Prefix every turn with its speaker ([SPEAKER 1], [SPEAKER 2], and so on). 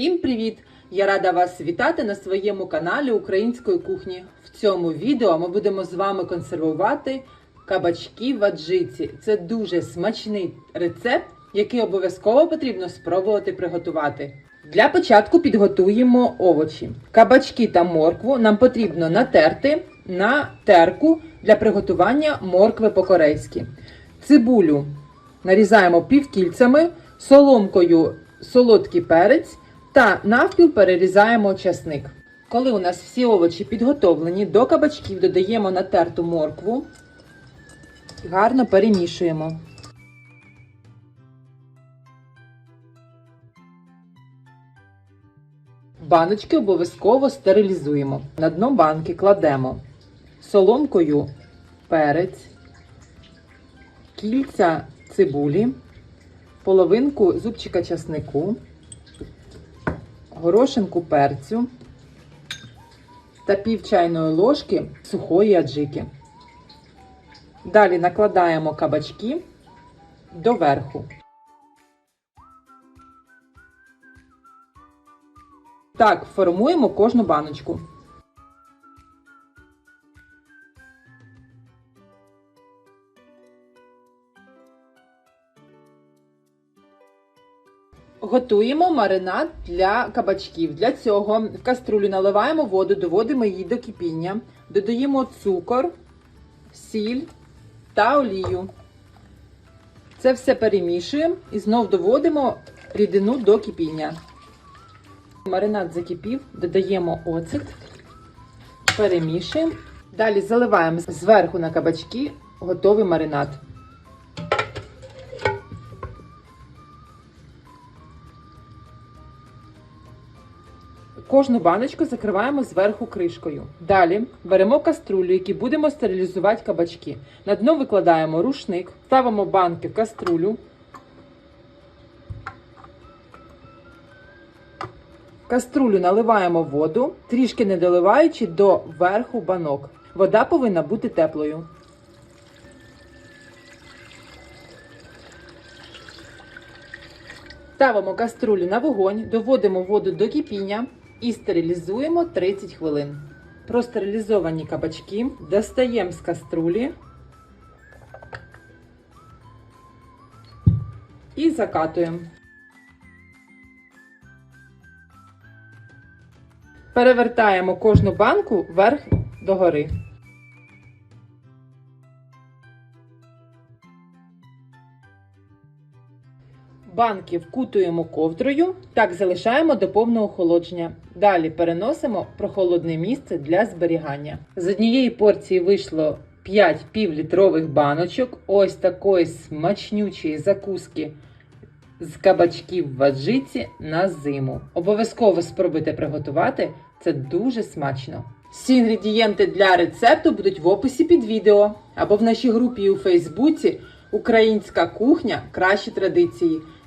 [SPEAKER 1] Всім привіт! Я рада вас вітати на своєму каналі Української кухні. В цьому відео ми будемо з вами консервувати кабачки в аджиці. Це дуже смачний рецепт, який обов'язково потрібно спробувати приготувати. Для початку підготуємо овочі. Кабачки та моркву нам потрібно натерти на терку для приготування моркви по-корейськи. Цибулю нарізаємо півкільцями, соломкою солодкий перець та навпіл перерізаємо часник. Коли у нас всі овочі підготовлені, до кабачків додаємо натерту моркву, гарно перемішуємо. Баночки обов'язково стерилізуємо. На дно банки кладемо соломкою перець, кільця цибулі, половинку зубчика часнику, горошинку перцю та пів чайної ложки сухої аджики. Далі накладаємо кабачки доверху. Так, формуємо кожну баночку. Готуємо маринад для кабачків. Для цього в каструлю наливаємо воду, доводимо її до кипіння, додаємо цукор, сіль та олію. Це все перемішуємо і знов доводимо рідину до кипіння. Маринад закипів, додаємо оцет, перемішуємо. Далі заливаємо зверху на кабачки готовий маринад. Кожну баночку закриваємо зверху кришкою. Далі беремо каструлю, які будемо стерилізувати кабачки. На дно викладаємо рушник, ставимо банки в каструлю. Каструлю наливаємо воду, трішки не доливаючи до верху банок. Вода повинна бути теплою. Ставимо каструлю на вогонь, доводимо воду до кипіння і стерилізуємо 30 хвилин. Простерилізовані кабачки достаємо з каструлі і закатуємо. Перевертаємо кожну банку вверх догори. Банки вкутуємо ковдрою, так залишаємо до повного охолодження. Далі переносимо в прохолодне місце для зберігання. З однієї порції вийшло 5 півлітрових баночок ось такої смачнючої закуски з кабачків в аджиці на зиму. Обов'язково спробуйте приготувати, це дуже смачно. Всі інгредієнти для рецепту будуть в описі під відео або в нашій групі у Фейсбуці Українська кухня кращі традиції.